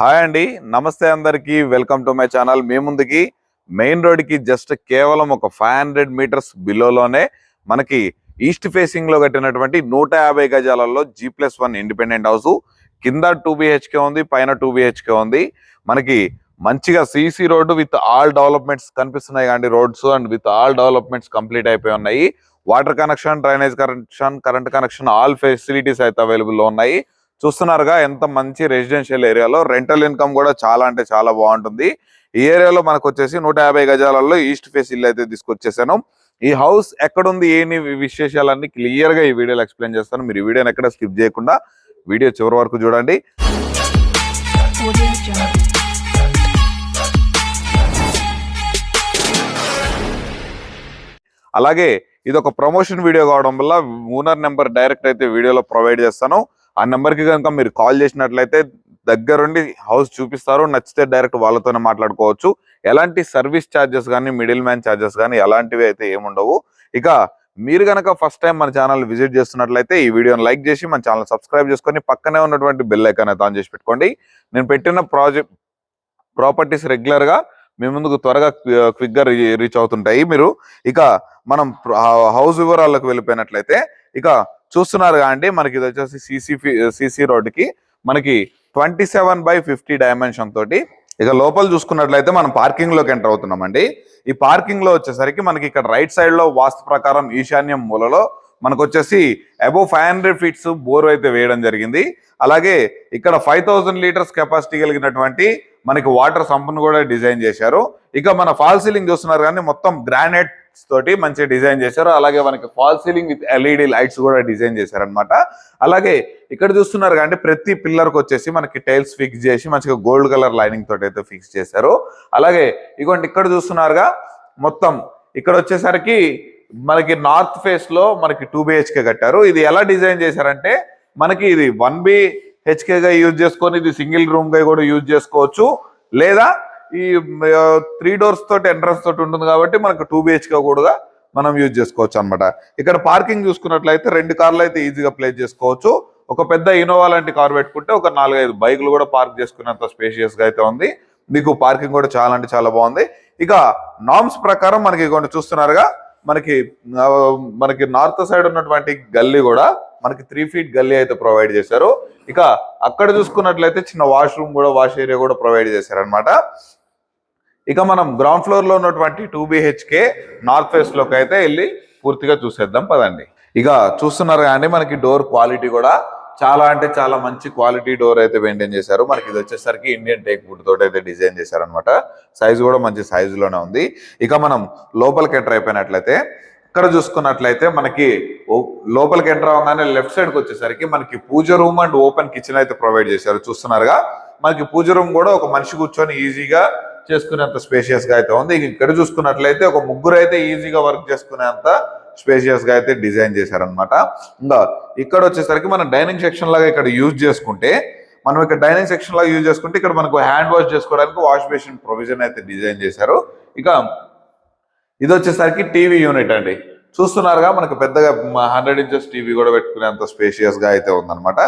Hi అండి. నమస్తే అందరికీ. Welcome to my channel. మీ ముందుకి మెయిన్ రోడ్కి జస్ట్ కేవలం ఒక ఫైవ్ హండ్రెడ్ మీటర్స్ బిలోలోనే మనకి ఈస్ట్ ఫేసింగ్లో కట్టినటువంటి నూట యాభై గజాలలో G plus one independent house. కింద టూ బిహెచ్కే ఉంది పైన టూ బిహెచ్కే ఉంది. మనకి మంచిగా C C road with all developments కనిపిస్తున్నాయి కానీ roads and with all developments complete అయిపోయి ఉన్నాయి. Water connection drainage connection current connection all facilities అయితే అవైలబుల్లో ఉన్నాయి. చూస్తున్నారుగా ఎంత మంచి రెసిడెన్షియల్ ఏరియాలో రెంటల్ ఇన్కమ్ కూడా చాలా అంటే చాలా బాగుంటుంది. ఈ ఏరియాలో మనకు వచ్చేసి నూట యాభై గజాలలో ఈస్ట్ ఫేస్ ఇల్లు అయితే తీసుకొచ్చేసాను. ఈ హౌస్ ఎక్కడుంది ఏంటి విశేషాలన్నీ క్లియర్గా ఈ వీడియోలో ఎక్స్ప్లెయిన్ చేస్తాను. మీరు ఈ వీడియోని ఎక్కడ స్కిప్ చేయకుండా వీడియో చివరి వరకు చూడండి. అలాగే ఇది ఒక ప్రమోషన్ వీడియో కావడం వల్ల ఓనర్ నెంబర్ డైరెక్ట్ అయితే వీడియోలో ప్రొవైడ్ చేస్తాను. ఆ నెంబర్కి కనుక మీరు కాల్ చేసినట్లయితే దగ్గరుండి హౌస్ చూపిస్తారు నచ్చితే డైరెక్ట్ వాళ్ళతోనే మాట్లాడుకోవచ్చు. ఎలాంటి సర్వీస్ ఛార్జెస్ కానీ మిడిల్ మ్యాన్ ఛార్జెస్ కానీ ఎలాంటివి అయితే ఏముండవు. ఇక మీరు కనుక ఫస్ట్ టైం మన ఛానల్ విజిట్ చేస్తున్నట్లయితే ఈ వీడియోని లైక్ చేసి మన ఛానల్ సబ్స్క్రైబ్ చేసుకొని పక్కనే ఉన్నటువంటి బెల్ ఐకాన్ అయితే ఆన్ చేసి పెట్టుకోండి. నేను పెట్టిన ప్రాజెక్ట్ ప్రాపర్టీస్ రెగ్యులర్గా మీ ముందుకు త్వరగా క్విక్గా రీచ్ అవుతుంటాయి. మీరు ఇక మనం హౌస్ వివరాలకు వెళ్ళిపోయినట్లయితే ఇక చూస్తున్నారు కాండి మనకి ఇది వచ్చేసి సీసీ సిసి రోడ్డుకి మనకి twenty seven by fifty dimension తోటి ఇక లోపల చూసుకున్నట్లయితే మనం పార్కింగ్లోకి ఎంటర్ అవుతున్నామండి. ఈ పార్కింగ్లో వచ్చేసరికి మనకి ఇక్కడ రైట్ సైడ్లో వాస్తు ప్రకారం ఈశాన్యం మూలలో మనకు వచ్చేసి above five hundred feets bore అయితే వేయడం జరిగింది. అలాగే ఇక్కడ ఫైవ్ థౌసండ్ లీటర్స్ కెపాసిటీ కలిగినటువంటి మనకి వాటర్ సంప్ను కూడా డిజైన్ చేశారు. ఇక మన ఫాల్ సీలింగ్ చూస్తున్నారు కానీ మొత్తం గ్రానైట్ తోటి మంచి డిజైన్ చేశారు. అలాగే మనకి fall ceiling with L E D lights కూడా డిజైన్ చేశారు అనమాట అలాగే ఇక్కడ చూస్తున్నారు కానీ ప్రతి పిల్లర్కి వచ్చేసి మనకి టైల్స్ ఫిక్స్ చేసి మంచిగా గోల్డ్ కలర్ లైనింగ్ తోటి అయితే ఫిక్స్ చేశారు. అలాగే ఇగోండి ఇక్కడ చూస్తున్నారుగా మొత్తం ఇక్కడ వచ్చేసరికి మనకి నార్త్ ఫేస్లో మనకి టూ బిహెచ్కే కట్టారు. ఇది ఎలా డిజైన్ చేశారంటే మనకి ఇది వన్ బి గా యూజ్ చేసుకొని ఇది సింగిల్ రూమ్గా కూడా యూజ్ చేసుకోవచ్చు. లేదా ఈ త్రీ డోర్స్ తోటి ఎంట్రన్స్ తోటి ఉంటుంది కాబట్టి మనకు టూ బిహెచ్కే కూడా మనం యూజ్ చేసుకోవచ్చు అన్నమాట. ఇక్కడ పార్కింగ్ చూసుకున్నట్లయితే రెండు కార్లు అయితే ఈజీగా ప్లేస్ చేసుకోవచ్చు. ఒక పెద్ద ఇనోవా లాంటి కార్ పెట్టుకుంటే ఒక నాలుగైదు బైకులు కూడా పార్క్ చేసుకునేంత స్పేషియస్గా అయితే ఉంది. మీకు పార్కింగ్ కూడా చాలా అంటే చాలా బాగుంది. ఇక నామ్స్ ప్రకారం మనకి కొన్ని చూస్తున్నారుగా మనకి మనకి నార్త్ సైడ్ ఉన్నటువంటి గల్లీ కూడా మనకి త్రీ ఫీట్ గల్లీ అయితే ప్రొవైడ్ చేశారు. ఇక అక్కడ చూసుకున్నట్లయితే చిన్న వాష్రూమ్ కూడా వాష్ ఏరియా కూడా ప్రొవైడ్ చేశారు అనమాట ఇక మనం గ్రౌండ్ ఫ్లోర్లో ఉన్నటువంటి టూ బిహెచ్కే నార్త్ ఫేస్లోకి అయితే వెళ్ళి పూర్తిగా చూసేద్దాం పదండి. ఇక చూస్తున్నారు కానీ మనకి డోర్ క్వాలిటీ కూడా చాలా అంటే చాలా మంచి క్వాలిటీ డోర్ అయితే మెయింటైన్ చేశారు. మనకి ఇది వచ్చేసరికి ఇండియన్ టేక్ వుడ్ తోటి అయితే డిజైన్ చేశారు అనమాట కూడా మంచి సైజులోనే ఉంది. ఇక మనం లోపలికి ఎంటర్ అయిపోయినట్లయితే ఇక్కడ చూసుకున్నట్లయితే మనకి ఓ- లోపలికి ఎంటర్ అవగానే లెఫ్ట్ సైడ్కి వచ్చేసరికి మనకి pooja room and open kitchen అయితే ప్రొవైడ్ చేశారు. చూస్తున్నారుగా మనకి పూజ రూమ్ కూడా ఒక మనిషి కూర్చొని ఈజీగా చేసుకునేంత స్పేషియస్గా అయితే ఉంది. ఇక్కడ చూసుకున్నట్లయితే ఒక ముగ్గురు అయితే ఈజీగా వర్క్ చేసుకునేంత స్పేషియస్గా అయితే డిజైన్ చేశారనమాట ఇంకా ఇక్కడ వచ్చేసరికి మనం డైనింగ్ సెక్షన్ లాగా ఇక్కడ యూజ్ చేసుకుంటే మనం ఇక్కడ డైనింగ్ సెక్షన్ లాగా యూజ్ చేసుకుంటే ఇక్కడ మనకు హ్యాండ్ వాష్ చేసుకోవడానికి వాష్ బేసిన్ ప్రొవిజన్ అయితే డిజైన్ చేశారు. ఇక ఇది వచ్చేసరికి టీవీ యూనిట్ అండి. చూస్తున్నారుగా మనకు పెద్దగా హండ్రెడ్ ఇంచెస్ టీవీ కూడా పెట్టుకునేంత స్పేషియస్గా అయితే ఉందన్నమాట.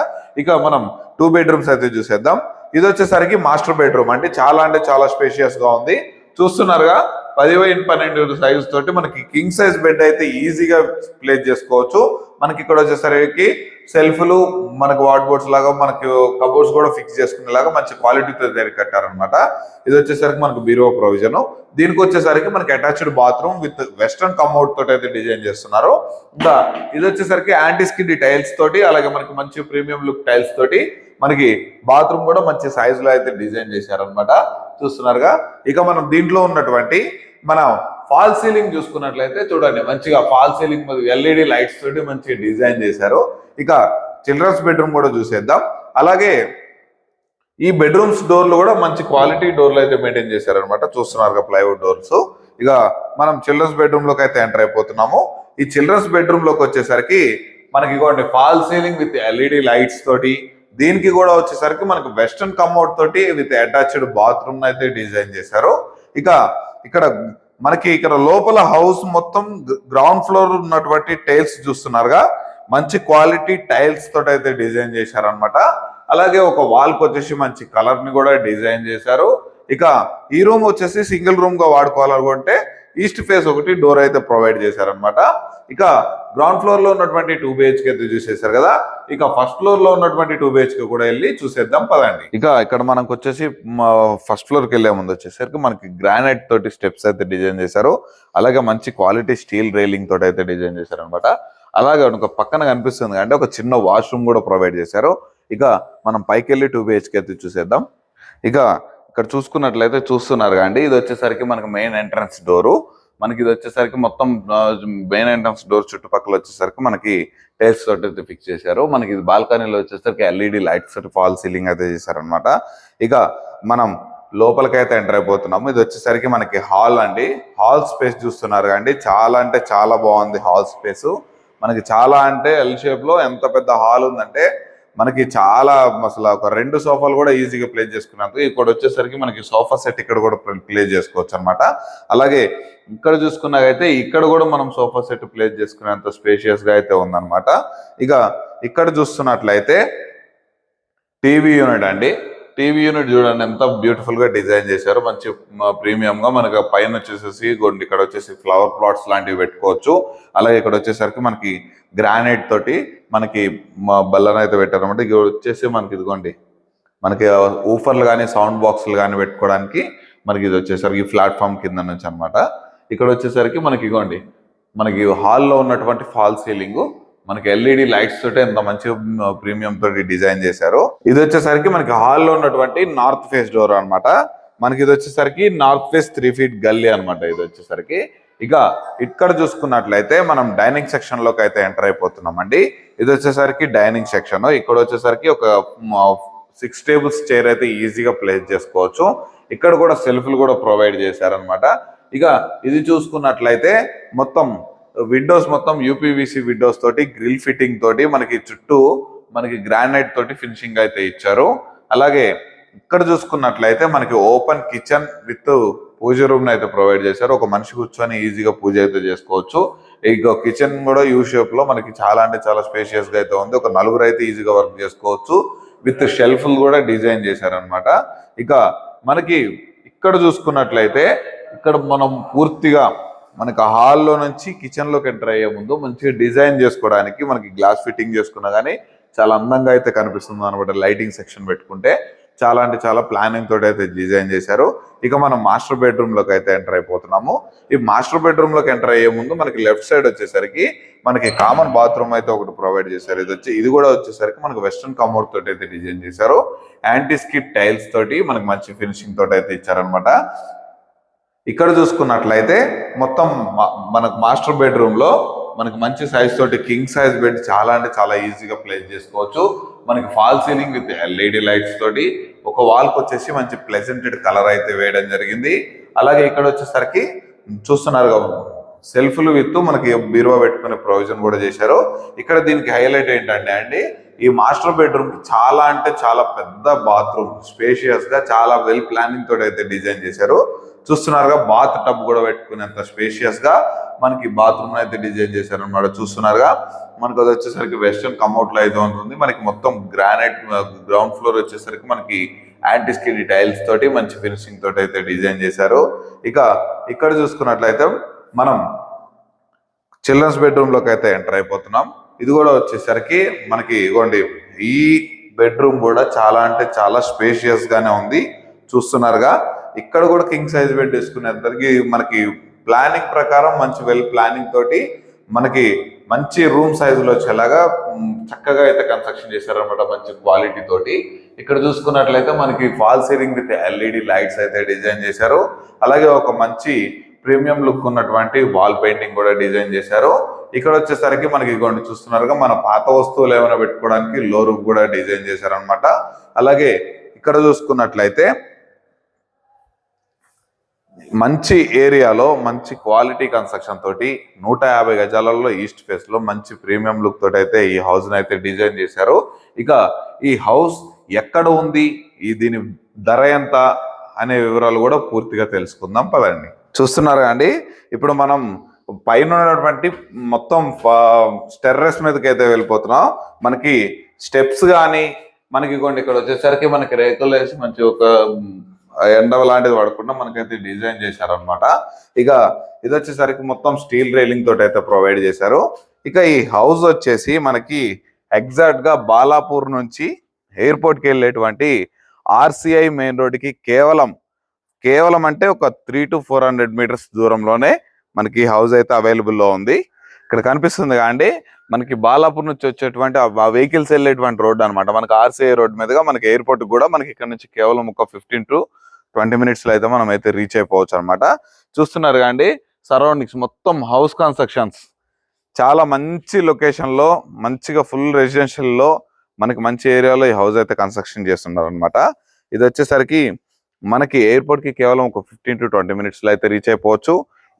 ఇక మనం టూ బెడ్రూమ్స్ అయితే చూసేద్దాం. ఇది వచ్చేసరికి మాస్టర్ బెడ్రూమ్. అంటే చాలా అంటే చాలా స్పేషియస్గా ఉంది. చూస్తున్నారుగా పది బై పన్నెండు సైజ్ తోటి మనకి కింగ్ సైజ్ బెడ్ అయితే ఈజీగా ప్లేస్ చేసుకోవచ్చు. మనకి ఇక్కడ వచ్చేసరికి సెల్ఫ్లు మనకు వార్డ్ బోర్డ్స్ లాగా మనకి కబోర్డ్స్ కూడా ఫిక్స్ చేసుకునేలాగా మంచి క్వాలిటీతో దగ్గర కట్టారనమాట ఇది వచ్చేసరికి మనకు బీరో ప్రొవిజన్ దీనికి వచ్చేసరికి మనకి attached bathroom with western commode తోటి అయితే డిజైన్ చేస్తున్నారు. ఇంకా ఇది వచ్చేసరికి యాంటీస్కిడ్ టైల్స్ తోటి అలాగే మనకి మంచి ప్రీమియం లుక్ టైల్స్ తోటి మనకి బాత్రూమ్ కూడా మంచి సైజులో అయితే డిజైన్ చేశారనమాట చూస్తున్నారుగా? ఇక మనం దీంట్లో ఉన్నటువంటి మన ఫాల్ సీలింగ్ చూసుకున్నట్లయితే చూడండి మంచిగా ఫాల్ సీలింగ్ ఎల్ఈడి లైట్స్ తోటి మంచిగా డిజైన్ చేశారు. ఇక చిల్డ్రన్స్ బెడ్రూమ్ కూడా చూసేద్దాం. అలాగే ఈ బెడ్రూమ్స్ డోర్లు కూడా మంచి క్వాలిటీ డోర్లు అయితే మెయింటైన్ చేశారనమాట చూస్తున్నారు ప్లైవుడ్ డోర్స్. ఇక మనం చిల్డ్రన్స్ బెడ్రూమ్లోకి అయితే ఎంటర్ అయిపోతున్నాము. ఈ చిల్డ్రన్స్ బెడ్రూమ్లోకి వచ్చేసరికి మనకి ఇవ్వండి fall ceiling with L E D lights తోటి దీనికి కూడా వచ్చేసరికి మనకి వెస్ట్రన్ కమౌట్ తోటి విత్ అటాచ్డ్ బాత్రూమ్ అయితే డిజైన్ చేశారు. ఇక ఇక్కడ మనకి ఇక్కడ లోపల హౌస్ మొత్తం గ్రౌండ్ ఫ్లోర్ ఉన్నటువంటి టైల్స్ చూస్తున్నారుగా. మంచి క్వాలిటీ టైల్స్ తోటి అయితే డిజైన్ చేశారనమాట అలాగే ఒక వాల్కి వచ్చేసి మంచి కలర్ని కూడా డిజైన్ చేశారు. ఇక ఈ రూమ్ వచ్చేసి సింగిల్ రూమ్గా వాడుకోవాలనుకుంటే ఈస్ట్ ఫేస్ ఒకటి డోర్ అయితే ప్రొవైడ్ చేశారనమాట ఇక గ్రౌండ్ ఫ్లోర్లో ఉన్నటువంటి టూ బిహెచ్కే అయితే చూసేశారు కదా. ఇక ఫస్ట్ ఫ్లోర్లో ఉన్నటువంటి టూ బిహెచ్కే కూడా వెళ్ళి చూసేద్దాం పదండి. ఇక ఇక్కడ మనకు వచ్చేసి ఫస్ట్ ఫ్లోర్కి వెళ్ళే ముందు వచ్చేసరికి మనకి గ్రానైట్ తోటి స్టెప్స్ అయితే డిజైన్ చేశారు. అలాగే మంచి క్వాలిటీ స్టీల్ రైలింగ్ తోటి అయితే డిజైన్ చేశారు అనమాట అలాగే ఒక పక్కన కనిపిస్తుంది అంటే ఒక చిన్న వాష్రూమ్ కూడా ప్రొవైడ్ చేశారు. ఇక మనం పైకి వెళ్ళి టూ బిహెచ్కే అయితే చూసేద్దాం. ఇక ఇక్కడ చూసుకున్నట్లయితే చూస్తున్నారు కానీ ఇది వచ్చేసరికి మనకి మెయిన్ ఎంట్రన్స్ డోరు మనకి ఇది వచ్చేసరికి మొత్తం మెయిన్ ఎంట్రన్స్ డోర్ చుట్టుపక్కల వచ్చేసరికి మనకి టైల్స్ తోటి అయితే ఫిక్స్ చేశారు. మనకి ఇది బాల్కనీలో వచ్చేసరికి ఎల్ఈడి లైట్స్ తోటి ఫాల్ సీలింగ్ అయితే చేశారనమాట ఇక మనం లోపలికైతే ఎంటర్ అయిపోతున్నాము. ఇది వచ్చేసరికి మనకి హాల్ అండి. హాల్ స్పేస్ చూస్తున్నారు కానీ చాలా అంటే చాలా బాగుంది హాల్ స్పేస్ మనకి చాలా అంటే ఎల్ షేప్లో ఎంత పెద్ద హాల్ ఉందంటే మనకి చాలా అసలు ఒక రెండు సోఫాలు కూడా ఈజీగా ప్లే చేసుకున్నందుకు ఇక్కడ వచ్చేసరికి మనకి సోఫా సెట్ ఇక్కడ కూడా ప్లే చేసుకోవచ్చు అనమాట అలాగే ఇక్కడ చూసుకున్నాకైతే ఇక్కడ కూడా మనం సోఫా సెట్ ప్లే చేసుకునేంత స్పేషియస్గా అయితే ఉందన్నమాట. ఇక ఇక్కడ చూస్తున్నట్లయితే టీవీ యూనిట్ అండి. టీవీ యూనిట్ చూడండి ఎంత బ్యూటిఫుల్గా డిజైన్ చేశారు. మంచి ప్రీమియం గా మనకి పైన వచ్చేసేసి గొండి ఇక్కడ వచ్చేసి ఫ్లవర్ ప్లాట్స్ లాంటివి పెట్టుకోవచ్చు. అలాగే ఇక్కడ వచ్చేసరికి మనకి గ్రానైట్ తోటి మనకి మా బల్లన అయితే పెట్టారు అనమాట వచ్చేసి మనకి ఇదిగోండి. మనకి ఊఫర్లు కానీ సౌండ్ బాక్స్లు కానీ పెట్టుకోవడానికి మనకి ఇది వచ్చేసరికి ప్లాట్ఫామ్ కింద నుంచి అన్నమాట. ఇక్కడ వచ్చేసరికి మనకి ఇగోండి మనకి హాల్లో ఉన్నటువంటి ఫాల్ సీలింగ్ మనకి ఎల్ఈడి లైట్స్ తోటి ఎంత మంచిగా ప్రీమియం తోటి డిజైన్ చేశారు. ఇది వచ్చేసరికి మనకి హాల్లో ఉన్నటువంటి నార్త్ ఫేస్ డోర్ అన్నమాట. మనకి ఇది వచ్చేసరికి నార్త్ ఫేస్ త్రీ ఫీట్ గల్లీ అన్నమాట ఇది వచ్చేసరికి. ఇక ఇక్కడ చూసుకున్నట్లయితే మనం డైనింగ్ సెక్షన్లోకి అయితే ఎంటర్ అయిపోతున్నామండి. ఇది వచ్చేసరికి డైనింగ్ సెక్షన్ ఇక్కడ వచ్చేసరికి ఒక సిక్స్ టేబుల్స్ చైర్ అయితే ఈజీగా ప్లేస్ చేసుకోవచ్చు. ఇక్కడ కూడా సెల్ఫ్లు కూడా ప్రొవైడ్ చేశారనమాట ఇక ఇది చూసుకున్నట్లయితే మొత్తం విండోస్ మొత్తం U P V C windows తోటి గ్రిల్ ఫిట్టింగ్ తోటి మనకి చుట్టూ మనకి గ్రానైట్ తోటి ఫినిషింగ్ అయితే ఇచ్చారు. అలాగే ఇక్కడ చూసుకున్నట్లయితే మనకి open kitchen with pooja room అయితే ప్రొవైడ్ చేశారు. ఒక మనిషి కూర్చొని ఈజీగా పూజ అయితే చేసుకోవచ్చు. ఇక కిచెన్ కూడా యూ షేప్లో మనకి చాలా అంటే చాలా స్పేషియస్గా అయితే ఉంది. ఒక నలుగురు అయితే ఈజీగా వర్క్ చేసుకోవచ్చు. విత్ షెల్ఫ్లు కూడా డిజైన్ చేశారనమాట ఇక మనకి ఇక్కడ చూసుకున్నట్లయితే ఇక్కడ మనం పూర్తిగా మనకి హాల్లో నుంచి కిచెన్లోకి ఎంటర్ అయ్యే ముందు మంచిగా డిజైన్ చేసుకోవడానికి మనకి గ్లాస్ ఫిట్టింగ్ చేసుకున్నా కానీ చాలా అందంగా అయితే కనిపిస్తుంది అనమాట లైటింగ్ సెక్షన్ పెట్టుకుంటే. చాలా అంటే చాలా ప్లానింగ్ తోటి అయితే డిజైన్ చేశారు. ఇక మనం మాస్టర్ బెడ్రూమ్లోకి అయితే ఎంటర్ అయిపోతున్నాము. ఈ మాస్టర్ బెడ్రూమ్లోకి ఎంటర్ అయ్యే ముందు మనకి లెఫ్ట్ సైడ్ వచ్చేసరికి మనకి కామన్ బాత్రూమ్ అయితే ఒకటి ప్రొవైడ్ చేశారు. ఇది వచ్చి ఇది కూడా వచ్చేసరికి మనకి వెస్ట్రన్ కమోడ్ తోటి అయితే డిజైన్ చేశారు. యాంటీస్కిట్ టైల్స్ తోటి మనకి మంచి ఫినిషింగ్ తోటి అయితే ఇచ్చారనమాట ఇక్కడ చూసుకున్నట్లయితే మొత్తం మనకు మాస్టర్ బెడ్రూమ్లో మనకి మంచి సైజ్ తోటి కింగ్ సైజ్ బెడ్ చాలా అంటే చాలా ఈజీగా ప్లేస్ చేసుకోవచ్చు. మనకి fall ceiling with L E D lights తోటి ఒక వాల్కి వచ్చేసి మంచి ప్లెజెంటెడ్ కలర్ అయితే వేయడం జరిగింది. అలాగే ఇక్కడ వచ్చేసరికి చూస్తున్నారు సెల్ఫ్లు విత్ మనకి బీరువా పెట్టుకునే ప్రొవిజన్ కూడా చేశారు. ఇక్కడ దీనికి హైలైట్ ఏంటంటే అండి ఈ మాస్టర్ బెడ్రూమ్ చాలా అంటే చాలా పెద్ద బాత్రూమ్ స్పేషియస్గా చాలా వెల్ ప్లానింగ్ తోటి అయితే డిజైన్ చేశారు. చూస్తున్నారుగా బాత్ టబ్ కూడా పెట్టుకునేంత స్పేషియస్గా మనకి బాత్రూమ్ అయితే డిజైన్ చేశారు అనమాట చూస్తున్నారుగా. మనకు అది వచ్చేసరికి వెస్టర్న్ కమౌట్లో అయితే ఉంటుంది. మనకి మొత్తం గ్రానైట్ గ్రౌండ్ ఫ్లోర్ వచ్చేసరికి మనకి యాంటీస్కిడ్ టైల్స్ తోటి మంచి ఫినిషింగ్ తోటి అయితే డిజైన్ చేశారు. ఇక ఇక్కడ చూసుకున్నట్లయితే మనం చిల్డ్రన్స్ బెడ్రూమ్లోకి అయితే ఎంటర్ అయిపోతున్నాం. ఇది కూడా వచ్చేసరికి మనకి ఇగోండి ఈ బెడ్రూమ్ కూడా చాలా అంటే చాలా స్పేషియస్ గానే ఉంది. చూస్తున్నారుగా ఇక్కడ కూడా కింగ్ సైజ్ బెడ్ వేసుకునేసరికి మనకి ప్లానింగ్ ప్రకారం మంచి వెల్ ప్లానింగ్ తోటి మనకి మంచి రూమ్ సైజులో వచ్చేలాగా చక్కగా అయితే కన్స్ట్రక్షన్ చేశారనమాట మంచి క్వాలిటీ తోటి. ఇక్కడ చూసుకున్నట్లయితే మనకి fall ceiling with L E D lights అయితే డిజైన్ చేశారు. అలాగే ఒక మంచి ప్రీమియం లుక్ ఉన్నటువంటి వాల్ పెయింటింగ్ కూడా డిజైన్ చేశారు. ఇక్కడ వచ్చేసరికి మనకి ఇగోండి చూస్తున్నారుగా మన పాత వస్తువులు ఏమైనా పెట్టుకోవడానికి లో రూప్ కూడా డిజైన్ చేశారనమాట అలాగే ఇక్కడ చూసుకున్నట్లయితే మంచి ఏరియాలో మంచి క్వాలిటీ కన్స్ట్రక్షన్ తోటి నూట యాభై గజాలలో ఈస్ట్ ఫేస్లో మంచి ప్రీమియం లుక్ తోటి అయితే ఈ హౌస్ అయితే డిజైన్ చేశారు. ఇక ఈ హౌస్ ఎక్కడ ఉంది? ఈ దీని ధర ఎంత? అనే వివరాలు కూడా పూర్తిగా తెలుసుకుందాం. పదండి. చూస్తున్నారు అండి? ఇప్పుడు మనం పైన ఉన్నటువంటి మొత్తం టెర్రస్ మీదకి అయితే వెళ్ళిపోతున్నాం. మనకి స్టెప్స్ కానీ మనకి కొన్ని ఇక్కడ వచ్చేసరికి మనకి రేకులు వేసి మంచి ఒక ఎండవ ఎండ లాంటిది పడకుండా మనకైతే డిజైన్ చేశారనమాట ఇక ఇది వచ్చేసరికి మొత్తం స్టీల్ రైలింగ్ తోటి అయితే ప్రొవైడ్ చేశారు. ఇక ఈ హౌస్ వచ్చేసి మనకి ఎగ్జాక్ట్గా బాలాపూర్ నుంచి ఎయిర్పోర్ట్కి వెళ్ళేటువంటి ఆర్సిఐ మెయిన్ రోడ్కి కేవలం కేవలం అంటే ఒక three to four hundred meters దూరంలోనే మనకి హౌస్ అయితే అవైలబుల్లో ఉంది. ఇక్కడ కనిపిస్తుంది కాండి మనకి బాలాపూర్ నుంచి వచ్చేటువంటి ఆ వెహికల్స్ వెళ్ళేటువంటి రోడ్ అన్నమాట. మనకి ఆర్సీఐ రోడ్ మీదుగా మనకి ఎయిర్పోర్ట్ కూడా మనకి ఇక్కడ నుంచి కేవలం ఒక ఫిఫ్టీన్ టు ట్వంటీ మినిట్స్లో అయితే మనం అయితే రీచ్ అయిపోవచ్చు అనమాట చూస్తున్నారు కాండి సరౌండింగ్స్ మొత్తం హౌస్ కన్స్ట్రక్షన్స్ చాలా మంచి లొకేషన్లో మంచిగా ఫుల్ రెసిడెన్షియల్లో మనకి మంచి ఏరియాలో ఈ హౌస్ అయితే కన్స్ట్రక్షన్ చేస్తున్నారు అనమాట ఇది వచ్చేసరికి మనకి ఎయిర్పోర్ట్కి కేవలం ఒక ఫిఫ్టీన్ టు ట్వంటీ మినిట్స్లో అయితే రీచ్ అయిపోవచ్చు.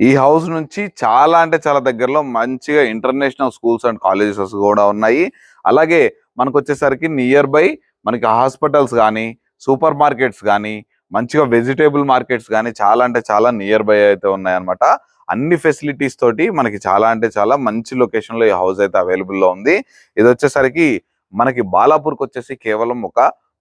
ఈ హౌస్ నుంచి చాలా అంటే చాలా దగ్గరలో మంచిగా ఇంటర్నేషనల్ స్కూల్స్ అండ్ కాలేజెస్ కూడా ఉన్నాయి. అలాగే మనకు వచ్చేసరికి నియర్ బై మనకి హాస్పిటల్స్ కానీ సూపర్ మార్కెట్స్ కానీ మంచిగా వెజిటేబుల్ మార్కెట్స్ కానీ చాలా అంటే చాలా నియర్ బై అయితే ఉన్నాయన్నమాట. అన్ని ఫెసిలిటీస్ తోటి మనకి చాలా అంటే చాలా మంచి లొకేషన్లో ఈ హౌస్ అయితే అవైలబుల్లో ఉంది. ఇది వచ్చేసరికి మనకి బాలాపూర్కి వచ్చేసి కేవలం ఒక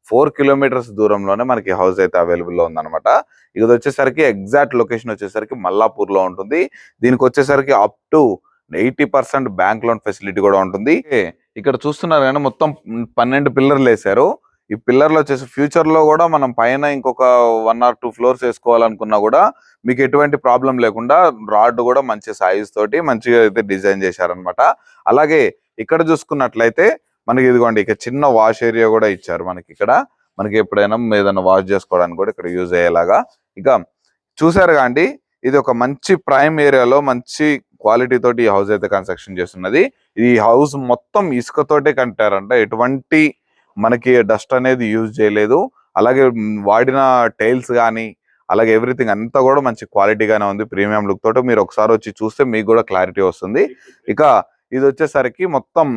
ఫోర్ కిలోమీటర్స్ దూరంలోనే మనకి హౌస్ అయితే అవైలబుల్లో ఉందన్నమాట. ఇది వచ్చేసరికి ఎగ్జాక్ట్ లొకేషన్ వచ్చేసరికి మల్లాపూర్లో ఉంటుంది. దీనికి వచ్చేసరికి up to eighty percent bank loan facility కూడా ఉంటుంది. ఇక్కడ చూస్తున్నారు కానీ మొత్తం పన్నెండు పిల్లర్లు వేశారు. ఈ పిల్లర్లు వచ్చేసి ఫ్యూచర్లో కూడా మనం పైన ఇంకొక వన్ ఆర్ టూ ఫ్లోర్స్ వేసుకోవాలనుకున్నా కూడా మీకు ఎటువంటి ప్రాబ్లం లేకుండా రాడ్ కూడా మంచి సైజ్ తోటి మంచిగా అయితే డిజైన్ చేశారనమాట అలాగే ఇక్కడ చూసుకున్నట్లయితే మనకి ఇదిగోండి ఇక చిన్న వాష్ ఏరియా కూడా ఇచ్చారు మనకి ఇక్కడ. మనకి ఎప్పుడైనా ఏదైనా వాష్ చేసుకోవడానికి కూడా ఇక్కడ యూజ్ అయ్యేలాగా. ఇక చూసారు కాండి ఇది ఒక మంచి ప్రైమ్ ఏరియాలో మంచి క్వాలిటీ తోటి ఈ హౌస్ అయితే కన్స్ట్రక్షన్ చేస్తున్నది. ఈ హౌస్ మొత్తం ఇసుకతోటే కట్టారంట. ఎటువంటి మనకి డస్ట్ అనేది యూజ్ చేయలేదు. అలాగే వాడిన టైల్స్ కానీ అలాగే ఎవ్రీథింగ్ అంతా కూడా మంచి క్వాలిటీగానే ఉంది. ప్రీమియం లుక్ తోటి మీరు ఒకసారి వచ్చి చూస్తే మీకు కూడా క్లారిటీ వస్తుంది. ఇక ఇది వచ్చేసరికి మొత్తం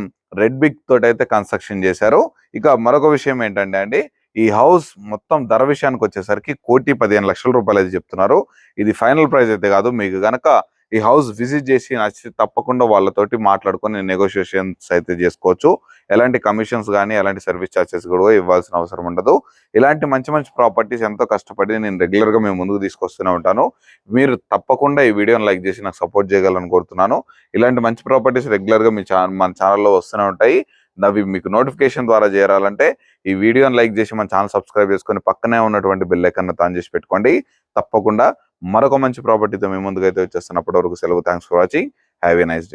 రెడ్ బిగ్ తోటి అయితే కన్స్ట్రక్షన్ చేశారు. ఇక మరొక విషయం ఏంటంటే అండి ఈ హౌస్ మొత్తం ధర విషయానికి వచ్చేసరికి కోటి పదిహేను లక్షల రూపాయలు అయితే చెప్తున్నారు. ఇది ఫైనల్ ప్రైస్ అయితే కాదు మీకు గనక ఈ హౌస్ విజిట్ చేసి నచ్చితే తప్పకుండా వాళ్ళతోటి మాట్లాడుకొని నెగోషియేషన్స్ అయితే చేసుకోవచ్చు. ఎలాంటి కమిషన్స్ కానీ ఎలాంటి సర్వీస్ ఛార్జెస్ కూడా ఇవ్వాల్సిన అవసరం ఉండదు. ఇలాంటి మంచి మంచి ప్రాపర్టీస్ ఎంతో కష్టపడి నేను రెగ్యులర్గా మేము ముందుకు తీసుకొస్తూనే ఉంటాను. మీరు తప్పకుండా ఈ వీడియోని లైక్ చేసి నాకు సపోర్ట్ చేయగలని కోరుతున్నాను. ఇలాంటి మంచి ప్రాపర్టీస్ రెగ్యులర్గా మీ ఛానల్ మన ఛానల్లో వస్తూనే ఉంటాయి. అవి మీకు నోటిఫికేషన్ ద్వారా చేరాలంటే ఈ వీడియోని లైక్ చేసి మన ఛానల్ సబ్స్క్రైబ్ చేసుకొని పక్కనే ఉన్నటువంటి బెల్ ఐకాన్ తాన్ చేసి పెట్టుకోండి. తప్పకుండా మరొక మంచి ప్రాపర్టీతో మీ ముందుకైతే వచ్చేస్తున్నప్పటి వరకు సెలవు. Thanks for watching have a nice day